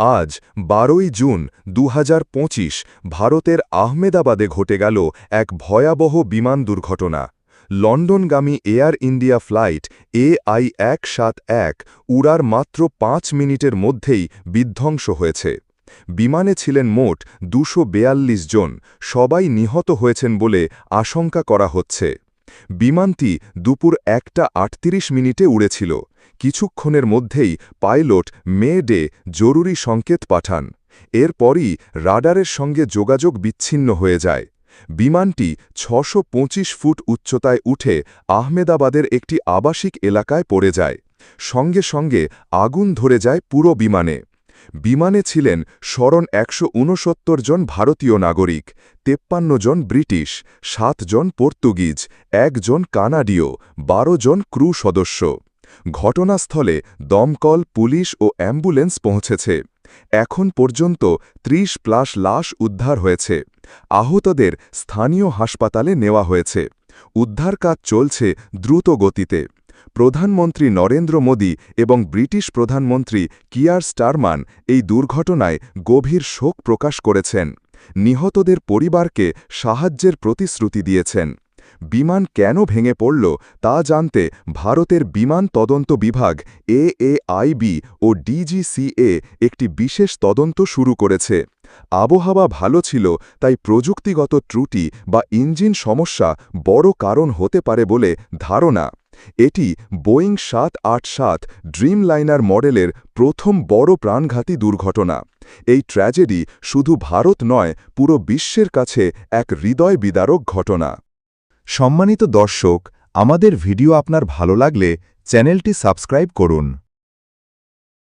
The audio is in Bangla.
আজ বারোই জুন দুহাজার পঁচিশ ভারতের আহমেদাবাদে ঘটে গেল এক ভয়াবহ বিমান দুর্ঘটনা। লন্ডনগামী এয়ার ইন্ডিয়া ফ্লাইট এআই এক সাত এক উড়ার মাত্র পাঁচ মিনিটের মধ্যেই বিধ্বংস হয়েছে। বিমানে ছিলেন মোট দুশো জন, সবাই নিহত হয়েছেন বলে আশঙ্কা করা হচ্ছে। বিমানটি দুপুর একটা আটত্রিশ মিনিটে উড়েছিল। কিছুক্ষণের মধ্যেই পাইলট মে ডে জরুরি সংকেত পাঠান। এরপরই রাডারের সঙ্গে যোগাযোগ বিচ্ছিন্ন হয়ে যায়। বিমানটি ছশো ফুট উচ্চতায় উঠে আহমেদাবাদের একটি আবাসিক এলাকায় পড়ে যায়। সঙ্গে সঙ্গে আগুন ধরে যায় পুরো বিমানে। বিমানে ছিলেন স্মরণ একশো উনসত্তর জন ভারতীয় নাগরিক, তেপ্পান্ন জন ব্রিটিশ, সাত জন পর্তুগিজ একজন কানাডীয়, বারো জন ক্রু সদস্য। ঘটনাস্থলে দমকল, পুলিশ ও অ্যাম্বুলেন্স পৌঁছেছে। এখন পর্যন্ত ৩০ প্লাস লাশ উদ্ধার হয়েছে। আহতদের স্থানীয় হাসপাতালে নেওয়া হয়েছে। উদ্ধার কাজ চলছে দ্রুত গতিতে। প্রধানমন্ত্রী নরেন্দ্র মোদী এবং ব্রিটিশ প্রধানমন্ত্রী কিয়ার স্টারমান এই দুর্ঘটনায় গভীর শোক প্রকাশ করেছেন। নিহতদের পরিবারকে সাহায্যের প্রতিশ্রুতি দিয়েছেন। বিমান কেন ভেঙে পড়ল তা জানতে ভারতের বিমান তদন্ত বিভাগ, এএআইবি ও ডিজিসিএ একটি বিশেষ তদন্ত শুরু করেছে। আবহাওয়া ভালো ছিল, তাই প্রযুক্তিগত ত্রুটি বা ইঞ্জিন সমস্যা বড় কারণ হতে পারে বলে ধারণা। এটি বোয়িং সাত আট সাত ড্রিমলাইনার মডেলের প্রথম বড় প্রাণঘাতী দুর্ঘটনা। এই ট্র্যাজেডি শুধু ভারত নয়, পুরো বিশ্বের কাছে এক হৃদয় বিদারক ঘটনা। সম্মানিত দর্শক আমাদের ভিডিও আপনার ভালো লাগলে চ্যানেলটি সাবস্ক্রাইব করুন।